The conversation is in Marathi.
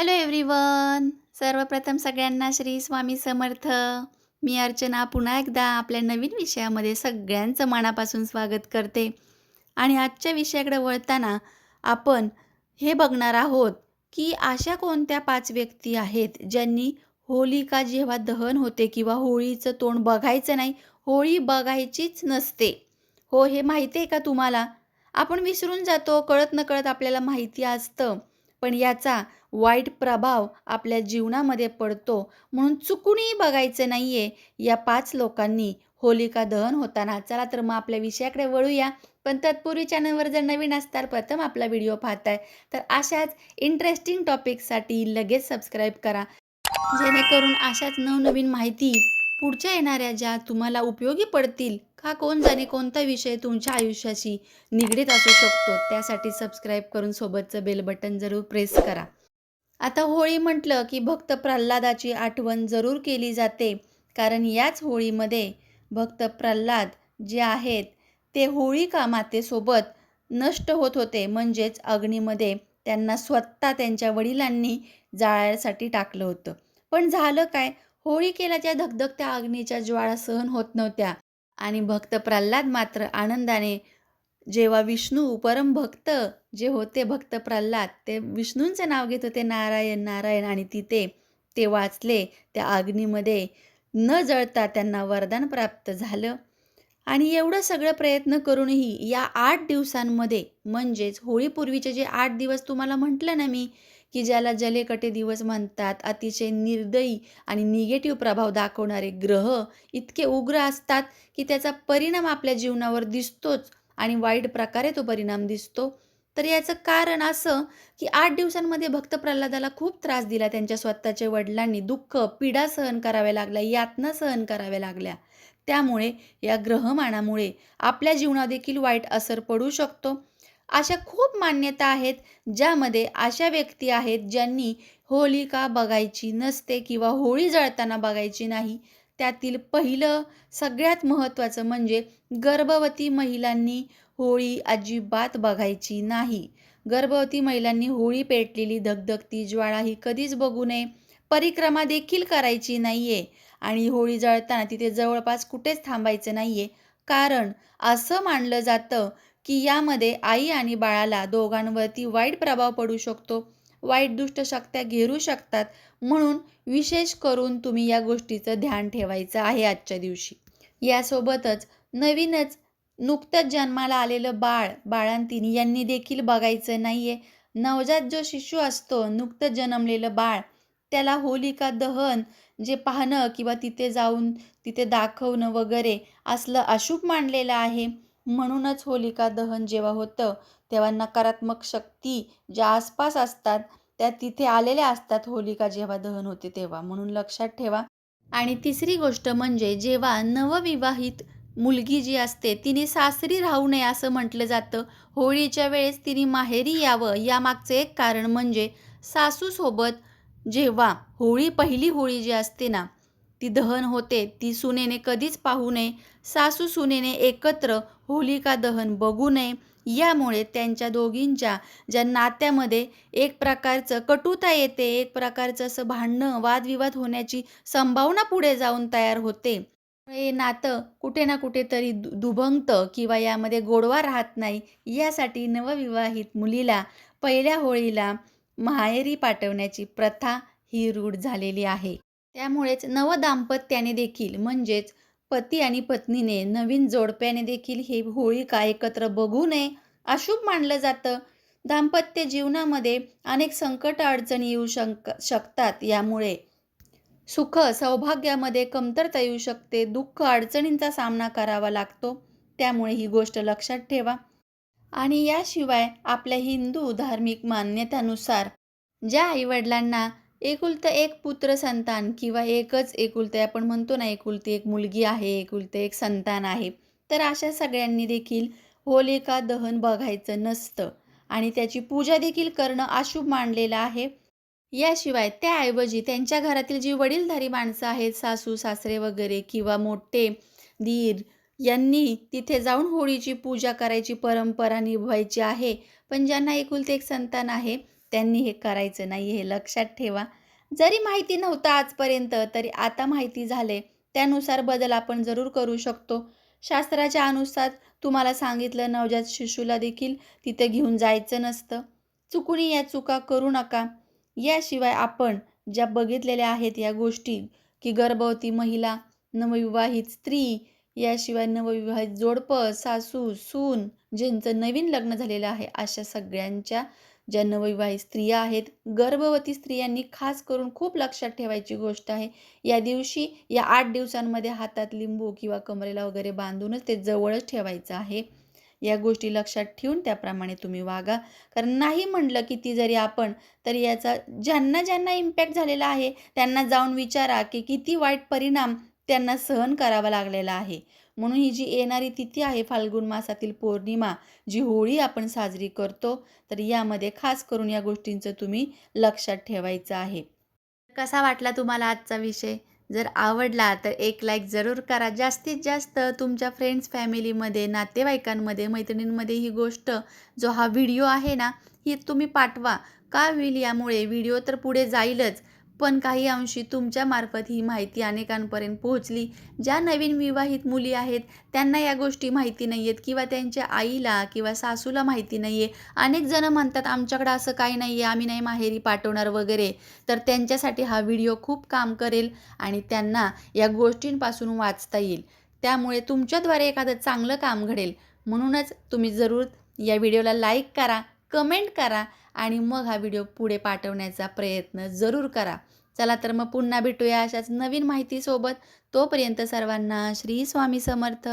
हॅलो एव्हरीवन सर्वप्रथम सगळ्यांना श्री स्वामी समर्थ. मी अर्चना पुन्हा एकदा आपल्या नवीन विषयामध्ये सगळ्यांचं मनापासून स्वागत करते. आणि आजच्या विषयाकडे वळताना आपण हे बघणार आहोत की अशा कोणत्या पाच व्यक्ती आहेत ज्यांनी होलिका जेव्हा दहन होते किंवा होळीचं तोंड बघायचं नाही होळी बघायचीच नसते. हो हे माहिती आहे का तुम्हाला? आपण विसरून जातो कळत नकळत आपल्याला माहिती असतं. पण याचा वाईट प्रभाव आपल्या जीवनामध्ये पडतो म्हणून चुकूनही बघायचं नाही आहे या पाच लोकांनी होलिका दहन होताना. चला तर मग आपल्या विषयाकडे वळूया. पण तत्पूर्वी चॅनलवर जर नवीन असताल प्रथम आपला व्हिडिओ पाहताय. तर अशाच इंटरेस्टिंग टॉपिकसाठी लगेच सबस्क्राईब करा. जेणेकरून अशाच नवनवीन माहिती पुढच्या येणाऱ्या ज्या तुम्हाला उपयोगी पडतील का कोण जाणे कोणता विषय तुमच्या आयुष्याशी निगडीत असू शकतो त्यासाठी सबस्क्राईब करून सोबतचं बेल बटन जरूर प्रेस करा. आता होळी म्हटलं की भक्त प्रल्हादाची आठवण जरूर केली जाते कारण याच होळीमध्ये भक्त प्रल्हाद जे आहेत ते होळिका मातेसोबत नष्ट होत होते म्हणजेच अग्नीमध्ये त्यांना स्वतः त्यांच्या वडिलांनी जाळ्यासाठी टाकलं होतं. पण झालं काय? होळी त्या धगधगत्या अग्नीच्या ज्वाळा सहन होत नव्हत्या. आणि भक्त प्रल्हाद मात्र आनंदाने जेव्हा विष्णू परमभक्त जे होते भक्त प्रल्हाद ते विष्णूंचे नाव घेत होते नारायण नारायण आणि तिथे ते वाचले त्या अग्नीमध्ये न जळता त्यांना वरदान प्राप्त झालं. आणि एवढं सगळं प्रयत्न करूनही या आठ दिवसांमध्ये म्हणजेच होळीपूर्वीचे जे आठ दिवस तुम्हाला म्हटलं ना मी की ज्याला जलेकटे दिवस म्हणतात अतिशय निर्दयी आणि निगेटिव्ह प्रभाव दाखवणारे ग्रह इतके उग्र असतात की त्याचा परिणाम आपल्या जीवनावर दिसतोच आणि वाईट प्रकारे तो परिणाम दिसतो. तर याचं कारण असं की आठ दिवसांमध्ये भक्त प्रल्हादाला खूप त्रास दिला त्यांच्या स्वतःच्या वडिलांनी दुःख पीडा सहन कराव्या लागल्या यातना सहन कराव्या लागल्या. त्यामुळे या ग्रहमानामुळे आपल्या जीवनात देखील वाईट असर पडू शकतो. अशा खूप मान्यता आहेत ज्यामध्ये अशा व्यक्ती आहेत ज्यांनी होलिका बघायची नसते किंवा होळी जळताना बघायची नाही. त्यातील पहिलं सगळ्यात महत्त्वाचं म्हणजे गर्भवती महिलांनी होळी अजिबात बघायची नाही. गर्भवती महिलांनी होळी पेटलेली धगधगती ज्वाळा ही कधीच बघू नये. परिक्रमा देखील करायची नाही आहे आणि होळी जळताना तिथे जवळपास कुठेच थांबायचं नाही आहे कारण असं मानलं जातं की यामध्ये आई आणि बाळाला दोघांवरती वाईट प्रभाव पडू शकतो. वाईट दुष्ट शक्त्या घेरू शकतात. म्हणून विशेष करून तुम्ही या गोष्टीचं ध्यान ठेवायचं आहे आजच्या दिवशी. यासोबतच नवीनच नुकतंच जन्माला आलेलं बाळ बाळांतिनी यांनी देखील बघायचं नाही आहे नवजात जो शिशू असतो नुकतंच जन्मलेलं बाळ त्याला होलिका दहन जे पाहणं किंवा तिथे जाऊन तिथे दाखवणं वगैरे असलं अशुभ मानलेलं आहे. म्हणूनच होलिका दहन जेव्हा होतं तेव्हा नकारात्मक शक्ती ज्या आसपास असतात त्या तिथे आलेल्या असतात होलिका जेव्हा दहन होते तेव्हा. म्हणून लक्षात ठेवा. आणि तिसरी गोष्ट म्हणजे जेव्हा नवविवाहित मुलगी जी असते तिने सासरी राहू नये असं म्हटलं जातं. होळीच्या वेळेस तिने माहेरी यावं यामागचं एक कारण म्हणजे सासूसोबत जेव्हा होळी पहिली होळी जी असते ना ती दहन होते ती सुनेने कधीच पाहू नये. सासू सुनेने एकत्र होलिका दहन बघू नये यामुळे त्यांच्या दोघींच्या ज्या नात्यामध्ये एक प्रकारचं कटुता येते एक प्रकारचं असं भांडणं वादविवाद होण्याची संभावना पुढे जाऊन तयार होते. हे नातं कुठे ना कुठेतरी दु दुभंगतं किंवा यामध्ये गोडवा राहत नाही यासाठी नवविवाहित मुलीला पहिल्या होळीला माहेरी पाठवण्याची प्रथा ही रूढ झालेली आहे. त्यामुळेच नवदाम्पत्याने देखील म्हणजेच पती आणि पत्नीने नवीन जोडप्याने देखील हे होळिका एकत्र बघू नये अशुभ मानलं जातं. दाम्पत्य जीवनामध्ये अनेक संकट अडचणी येऊ शंक शकतात. यामुळे सुख सौभाग्यामध्ये कमतरता येऊ शकते. दुःख अडचणींचा सामना करावा लागतो. त्यामुळे ही गोष्ट लक्षात ठेवा. आणि याशिवाय आपल्या हिंदू धार्मिक मान्यतानुसार ज्या आईवडिलांना एकुलतं एक पुत्र संतान किंवा एकच एकुलतं आपण म्हणतो ना एकुलती एक मुलगी आहे एकुलतं एक संतान आहे तर अशा सगळ्यांनी देखील होलिका दहन बघायचं नसतं. आणि त्याची पूजा देखील करणं अशुभ मानलेलं आहे. याशिवाय त्याऐवजी त्यांच्या घरातील जी वडीलधारी माणसं आहेत सासू सासरे वगैरे किंवा मोठे दीर यांनी तिथे जाऊन होळीची पूजा करायची परंपरा निभवायची आहे. पण ज्यांना एकुलते एक संतान आहे त्यांनी हे करायचं नाही हे लक्षात ठेवा. जरी माहिती नव्हतं आजपर्यंत तरी आता माहिती झाले त्यानुसार बदल आपण जरूर करू शकतो. शास्त्राच्या अनुसार तुम्हाला सांगितलं नवजात शिशूला देखील तिथे घेऊन जायचं नसतं. चुकून या चुका करू नका. याशिवाय आपण ज्या बघितलेल्या आहेत या गोष्टी की गर्भवती महिला नवविवाहित स्त्री याशिवाय नवविवाहित जोडपं सासू सून ज्यांचं नवीन लग्न झालेलं आहे अशा सगळ्यांच्या ज्या नवविवाहित स्त्रिया आहेत गर्भवती स्त्रियांनी खास करून खूप लक्षात ठेवायची गोष्ट आहे. या दिवशी या आठ दिवसांमध्ये हातात लिंबू किंवा कमरेला वगैरे बांधूनच ते जवळच ठेवायचं आहे. या गोष्टी लक्षात ठेवून त्याप्रमाणे तुम्ही वागा. कारण नाही म्हटलं किती जरी आपण तर याचा ज्यांना ज्यांना इम्पॅक्ट झालेला आहे त्यांना जाऊन विचारा की किती वाईट परिणाम त्यांना सहन करावा लागलेला आहे. म्हणून ही जी येणारी तिथी आहे फाल्गुन मासातील पौर्णिमा जी होळी आपण साजरी करतो तर यामध्ये खास करून या गोष्टींचं तुम्ही लक्षात ठेवायचं आहे. कसा वाटला तुम्हाला आजचा विषय? जर आवडला तर एक लाईक जरूर करा. जास्तीत जास्त तुमच्या फ्रेंड्स फॅमिलीमध्ये नातेवाईकांमध्ये मैत्रिणींमध्ये ही गोष्ट जो हा व्हिडिओ आहे ना ही तुम्ही पाठवा. का होईल यामुळे व्हिडिओ तर पुढे जाईलच. पण काही अंशी तुमच्यामार्फत ही माहिती अनेकांपर्यंत पोहोचली. ज्या नवीन विवाहित मुली आहेत त्यांना या गोष्टी माहिती नाही आहेत किंवा त्यांच्या आईला किंवा सासूला माहिती नाही आहे अनेक जणं म्हणतात आमच्याकडं असं काही नाही आहे आम्ही नाही माहेरी पाठवणार वगैरे. तर त्यांच्यासाठी हा व्हिडिओ खूप काम करेल आणि त्यांना या गोष्टींपासून वाचता येईल. त्यामुळे तुमच्याद्वारे एखादं चांगलं काम घडेल. म्हणूनच तुम्ही जरूर या व्हिडिओला लाईक करा कमेंट करा आणि मग हा व्हिडिओ पुढे पाठवण्याचा प्रयत्न जरूर करा. चला तर मग पुन्हा भेटूया अशाच नवीन माहितीसोबत. तोपर्यंत सर्वांना श्री स्वामी समर्थ.